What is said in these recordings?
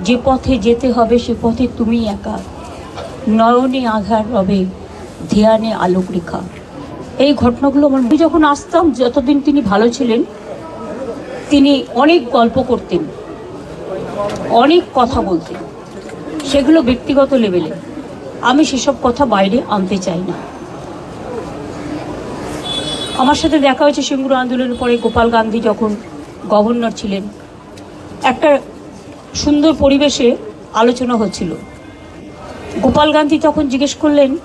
যে পথে যেতে হবে, সে পথে তুমি একা। নয়নে আধার রবে ধ্যানে আলোক রেখা। এই ঘটনাগুলো আমার আমি যখন আসতাম, যতদিন তিনি ভালো ছিলেন, তিনি অনেক গল্প করতেন, অনেক কথা বলতেন। সেগুলো ব্যক্তিগত লেভেলে। আমি সেসব কথা বাইরে আনতে চাই না। আমার সাথে দেখা হয়েছে সিঙ্গুর আন্দোলনের পরে গোপাল গান্ধী যখন গভর্নর ছিলেন। একটা সুন্দর পরিবেশে আলোচনা হচ্ছিল। গোপাল গান্ধী তখন জিজ্ঞেস করলেন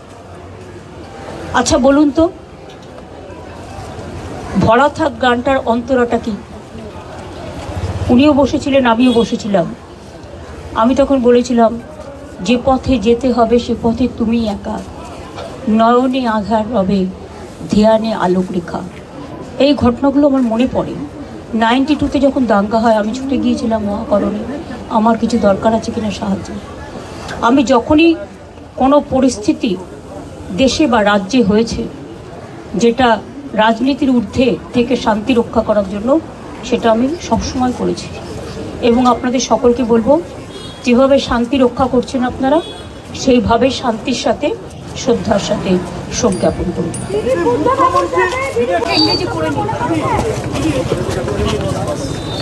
আচ্ছা বলুন তো ভরা থাক গানটার অন্তরাটা কি? উনিও বসেছিলেন, আমিও বসেছিলাম। আমি তখন বলেছিলাম, যে পথে যেতে হবে, সে পথে তুমি একা। নয়নে আধার রবে ধ্যানে আলোক রেখা। এই ঘটনাগুলো আমার মনে পড়ে। নাইনটি টুতে যখন দাঙ্গা হয়, আমি ছুটে গিয়েছিলাম মহাকরণে। আমার কিছু দরকার আছে কিনা সাহায্য। আমি যখনই কোনো পরিস্থিতি দেশে বা রাজ্যে হয়েছে, যেটা রাজনীতির ঊর্ধ্বে থেকে শান্তি রক্ষা করার জন্য, সেটা আমি সবসময় করেছি। এবং আপনাদের সকলকে বলব, যেভাবে শান্তি রক্ষা করছেন আপনারা, সেইভাবে শান্তির সাথে, শ্রদ্ধার সাথে শোক জ্ঞাপন করুন ইংরেজি করে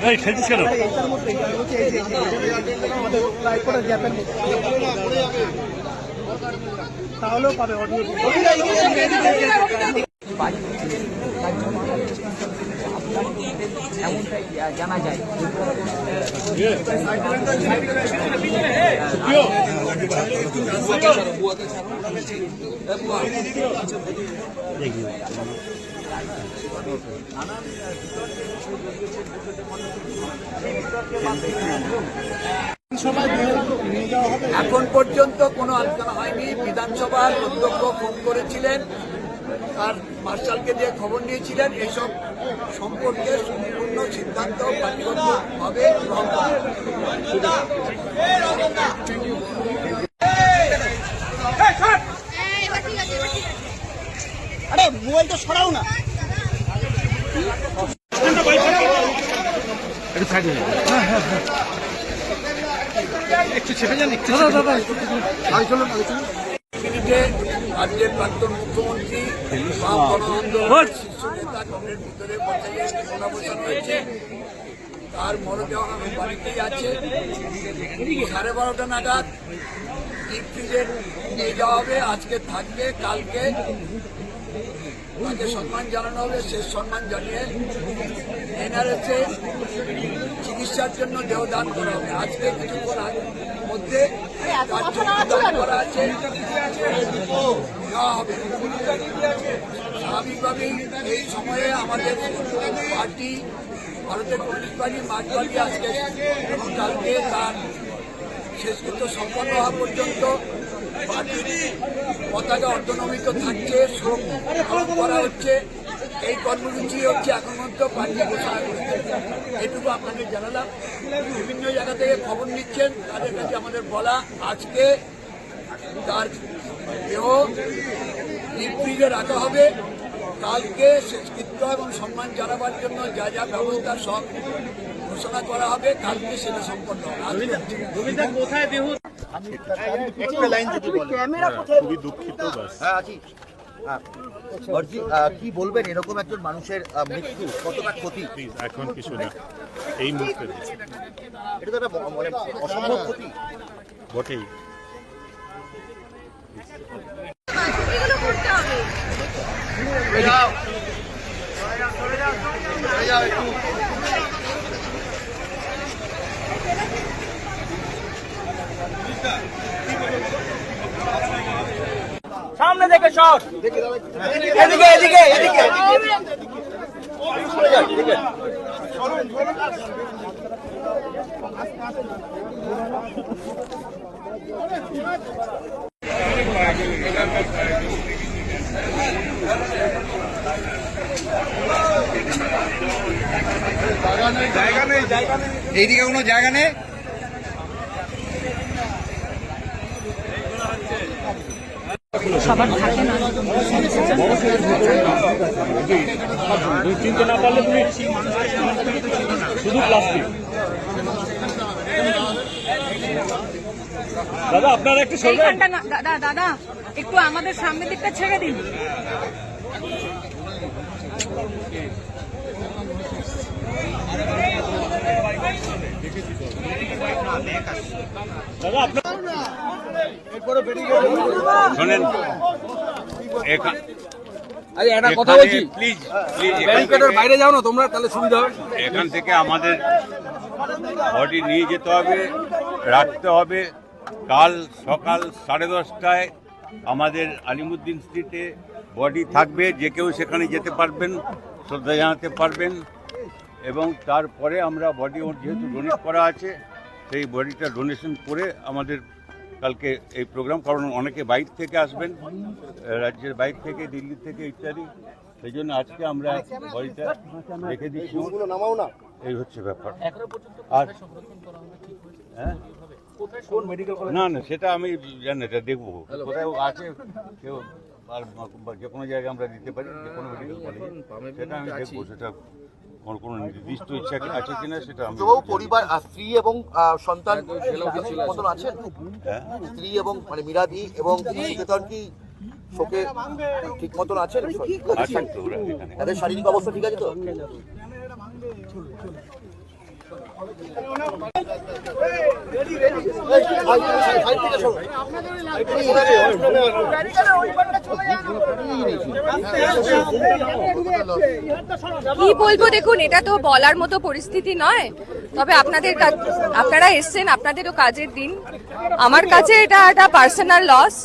স্ট্যাটিক খেলছিস কেন? এমনটাই জানা যায়। এখন পর্যন্ত কোনো আলোচনা হয়নি। বিধানসভার অধ্যক্ষ ফোন করেছিলেন। আর মার্শালকে দিয়ে খবর নিয়েছিলেন এইসব সম্পর্কে সম্পূর্ণ সিদ্ধান্ত পার্টিগতভাবে গ্রহণ করা হবে। আরে মোবাইলটা সরাও না। একটু চেপে যান একটু চলুন মিনিটে রাজ্যের প্রাক্তন মুখ্যমন্ত্রী শীর্ষ নেতা কংগ্রেস ভিতরে বসাইয়ে পুনর্বসন হয়েছে তার মরদেহ আমার বাড়িতেই আছে। সাড়ে বারোটা নাগাদ ডিপ ফ্রিজে নিয়ে যাওয়া হবে আজকে থাকবে কালকে। তাকে সম্মান জানানো হবে শেষ সম্মান জানিয়ে এনআরএসে চিকিৎসার জন্য দেহ দান করা হবে। আজকে কিছুক্ষণ আগে মধ্যে স্বাভাবিকভাবেই এই সময়ে আমাদের পার্টি, ভারতের কমিউনিস্ট পার্টি মার্চবাদী আজকে এবং কালকে তার শেষকৃত্য সম্পন্ন হওয়া পর্যন্ত পতাকা অর্ধনমিত থাকছে, শোক করা হচ্ছে। এই কর্মসূচি হচ্ছে এখন পর্যন্ত পার্টি ঘোষণা করেছে। এটুকু আপনাকে জানালাম। বিভিন্ন জায়গা থেকে খবর নিচ্ছেন। তাদের কাছে আমাদের বলা আজকে তার দেহ ডিপ রাখা হবে। কালকে শেষকৃত্য এবং সম্মান জানাবার জন্য যা যা ব্যবস্থা সব ঘোষণা করা হবে কালকে সেটা সম্পন্ন হবে। না। কোথায় দেহ? খুবই দুঃখিত বাস হ্যাঁ হ্যাঁ। কি বলবেন? এরকম একজন মানুষের মৃত্যু কতটা ক্ষতি? এখন কিছু না। এই মুহূর্তে এটা তো একটা মানে অসম্ভব ক্ষতি। বটেই। সামনে থেকে শট। এদিকে এদিকে এদিকে। এইদিকে কোনো জায়গা নেই। চিনতে না পারলে তুমি শুধু প্লাস্টিক দাদা আপনারা একটু সরবেন না দাদা দাদা একটু আমাদের সামনের দিকটা ছেড়ে দিন দাদা আপনার শোনেন আরে একটা কথা বলছি। প্লিজ প্লিজ থেকে- বাইরে যাও না তোমরা তাহলে সুবিধা হবে। এখান থেকে আমাদের বডি নিয়ে যেতে হবে রাখতে হবে। কাল সকাল সাড়ে দশটায় আমাদের আলিমুদ্দিন স্ট্রিটে বডি থাকবে যে কেউ সেখানে যেতে পারবেন শ্রদ্ধা জানাতে পারবেন। এবং তারপরে আমরা বডি ওর যেহেতু ডোনেট করা আছে সেই বডিটা ডোনেশন করে আমাদের কালকে এই প্রোগ্রাম কারণ অনেকে বাইর থেকে আসবেন রাজ্যের বাইর থেকে দিল্লি থেকে ইত্যাদি। সেই জন্য আজকে আমরা বডিটা রেখে দিচ্ছি। নামাও না। এই হচ্ছে ব্যাপার। আর হ্যাঁ? না না সেটা আমি জানি এটা দেখব। কোথায় আছে কেউ আর যে কোনো জায়গায় আমরা দিতে পারি যে কোনো মেডিকেল কলেজে সেটা আমি দেখব সেটা কোনো কোনো নির্দিষ্ট ইচ্ছা আছে কিনা সেটা আমি পরিবার স্ত্রী এবং সন্তান মতন আছেন হ্যাঁ স্ত্রী এবং মানে মিরাদি এবং সুকেতন কি শোকে ঠিক মতন আছেন আছেন তো তাদের শারীরিক অবস্থা ঠিক আছে তো কি বলব দেখুন, এটা তো বলার মতো পরিস্থিতি নয়। তবে আপনাদের আপনারা এসছেন, আপনাদেরও কাজের দিন। আমার কাছে এটা একটা পার্সোনাল লস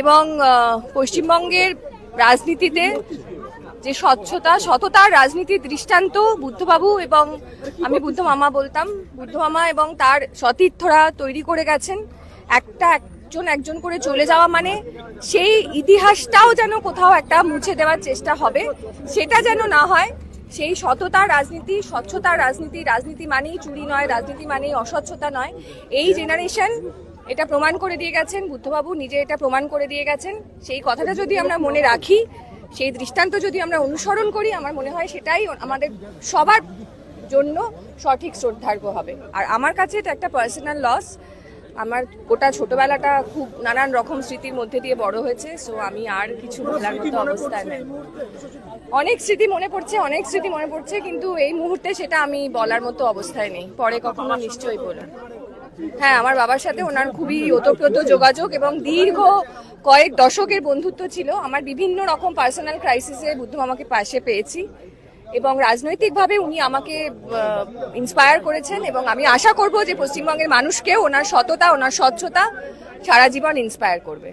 এবং পশ্চিমবঙ্গের রাজনীতিতে যে স্বচ্ছতা, সততার রাজনীতির দৃষ্টান্ত বুদ্ধবাবু এবং আমি বুদ্ধ মামা বলতাম, বুদ্ধ মামা এবং তার সতীর্থরা তৈরি করে গেছেন। একটা একজন একজন করে চলে যাওয়া মানে সেই ইতিহাসটাও যেন কোথাও একটা মুছে দেওয়ার চেষ্টা হবে। সেটা যেন না হয়, সেই সততার রাজনীতি স্বচ্ছতার রাজনীতি রাজনীতি মানেই চুরি নয়, রাজনীতি মানেই অস্বচ্ছতা নয়। এই জেনারেশন এটা প্রমাণ করে দিয়ে গেছেন, বুদ্ধবাবু নিজে এটা প্রমাণ করে দিয়ে গেছেন। সেই কথাটা যদি আমরা মনে রাখি, সেই দৃষ্টান্ত যদি আমরা অনুসরণ করি, আমার মনে হয় সেটাই আমাদের সবার জন্য সঠিক শ্রদ্ধার্ঘ হবে। আর আমার কাছে এটা একটা পার্সোনাল লস আমার গোটা ছোটবেলাটা খুব নানান রকম স্মৃতির মধ্যে দিয়ে বড় হয়েছে সো আমি আর কিছু বলার মতো অবস্থায় নেই। অনেক স্মৃতি মনে পড়ছে, অনেক স্মৃতি মনে পড়ছে, কিন্তু এই মুহূর্তে সেটা আমি বলার মতো অবস্থায় নেই। পরে কখনো নিশ্চয়ই বলুন। হ্যাঁ আমার বাবার সাথে ওনার খুবই ওতপ্রোত যোগাযোগ এবং দীর্ঘ কয়েক দশকের বন্ধুত্ব ছিল। আমার বিভিন্ন রকম পার্সোনাল ক্রাইসিসে বুদ্ধ আমাকে পাশে পেয়েছি। এবং রাজনৈতিকভাবে উনি আমাকে ইন্সপায়ার করেছেন এবং আমি আশা করব যে পশ্চিমবঙ্গের মানুষকে ওনার সততা, ওনার স্বচ্ছতা সারা জীবন ইন্সপায়ার করবে।